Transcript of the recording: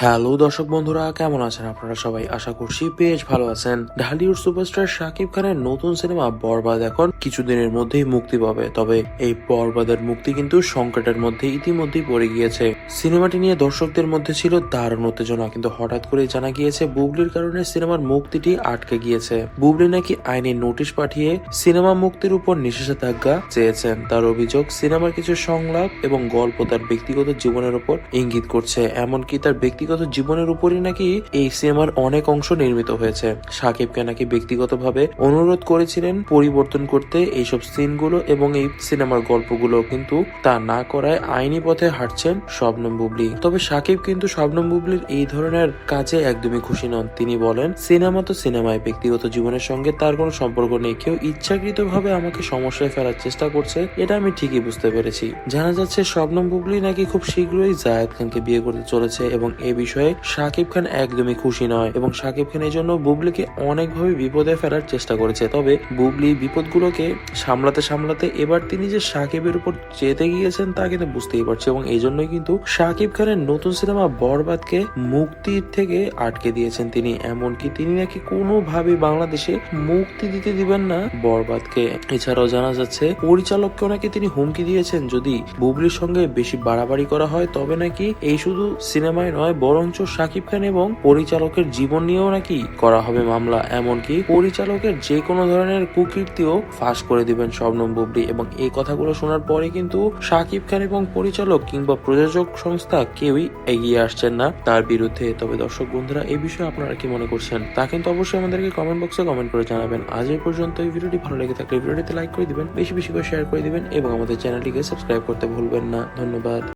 Hello দর্শক বন্ধুরা, কেমন আছেন আপনারা সবাই? আশা করছি বেশ ভালো আছেন। ঢালিউড সুপারস্টার শাকিব খানের নতুন সিনেমা বরবাদ এখন কিছুদিনের মধ্যেই মুক্তি পাবে। তবে এই বরবাদের মুক্তি কিন্তু সংকটের মধ্যে ইতিমধ্যেই পড়ে গিয়েছে। সিনেমাটি নিয়ে দর্শকদের মধ্যে ছিল দারুণ উত্তেজনা, কিন্তু হঠাৎ করে জানা গিয়েছে বুবলির কারণে সিনেমার মুক্তিটি আটকে গিয়েছে। বুবলি নাকি আইনি নোটিশ পাঠিয়ে সিনেমা মুক্তির উপর নিষেধাজ্ঞা চেয়েছেন। তার অভিযোগ, সিনেমার কিছু সংলাপ এবং গল্প তার ব্যক্তিগত জীবনের উপর ইঙ্গিত করছে। এমনকি তার ব্যক্তিগত জীবনের উপরই নাকি এই সিনেমার অনেক অংশ নির্মিত হয়েছে। সাকিবকে নাকি ব্যক্তিগতভাবে অনুরোধ করেছিলেন পরিবর্তন করতে এইসব সিনগুলো এবং এই সিনেমার গল্পগুলো কিন্তু তা না করায় আইনি পথে হাঁটছেন শবনম বুবলি। তবে সাকিব কিন্তু শবনম বুবলির এই ধরনের কাজে একদমই খুশি নন। তিনি বলেন, সিনেমা তো সিনেমায়, ব্যক্তিগত জীবনের সঙ্গে তার কোনো সম্পর্ক নেই। কেউ ইচ্ছাকৃতভাবে আমাকে সমস্যায় ফেলার চেষ্টা করছে, এটা আমি ঠিকই বুঝতে পেরেছি। জানা যাচ্ছে, শবনম বুবলি নাকি খুব শীঘ্রই জায়েদ খানকে বিয়ে করতে চলেছে এবং এ বিষয়ে সাকিব খান একদমই খুশি নয় এবং সাকিব খান এই জন্য বুবলিকে অনেকভাবে বিপদে ফেলার চেষ্টা করেছে। তবে বুবলি বিপদগুলোকে সামলাতে সামলাতে এবার তিনি যে সাকিবের উপর চেতে গিয়েছেন তা কিন্তু বুঝতেই পারছে এবং এই জন্যই কিন্তু সাকিব খানের নতুন সিনেমা বরবাদকে মুক্তির থেকে আটকে দিয়েছেন তিনি। এমনকি তিনি নাকি কোনোভাবে বাংলাদেশে মুক্তি দিতে দিবেন না বরবাদকে। এছাড়াও জানা যাচ্ছে, পরিচালককেও নাকি তিনি হুমকি দিয়েছেন। যদি বুবলির সঙ্গে বেশি বাড়াবাড়ি করা হয়, তবে নাকি এই শুধু সিনেমায় নয় বরঞ্চ সাকিব খান এবং পরিচালকের জীবন নিয়েও নাকি করা হবে মামলা, এমনকি পরিচালকের যে কোনো ধরনের কুকীর্তিও ফাঁস করে দিবেন শবনম বুবলি এবং এই কথাগুলো শোনার পরে কিন্তু সাকিব খান এবং পরিচালক কিংবা প্রযোজক সংস্থা কেউই এগিয়ে আসছেন না তার বিরুদ্ধে। তবে দর্শক বন্ধুরা এই বিষয়ে আপনারা কি মনে করছেন? তা কিন্তু অবশ্যই আমাদেরকে কমেন্ট বক্সে কমেন্ট করে জানাবেন। আজ এই পর্যন্ত এই ভিডিওটি ভালো লেগে থাকলে ভিডিওটিতে লাইক করে দিবেন, বেশি বেশি করে শেয়ার করে দিবেন এবং আমাদের চ্যানেলটিকে সাবস্ক্রাইব করতে ভুলবেন না। ধন্যবাদ।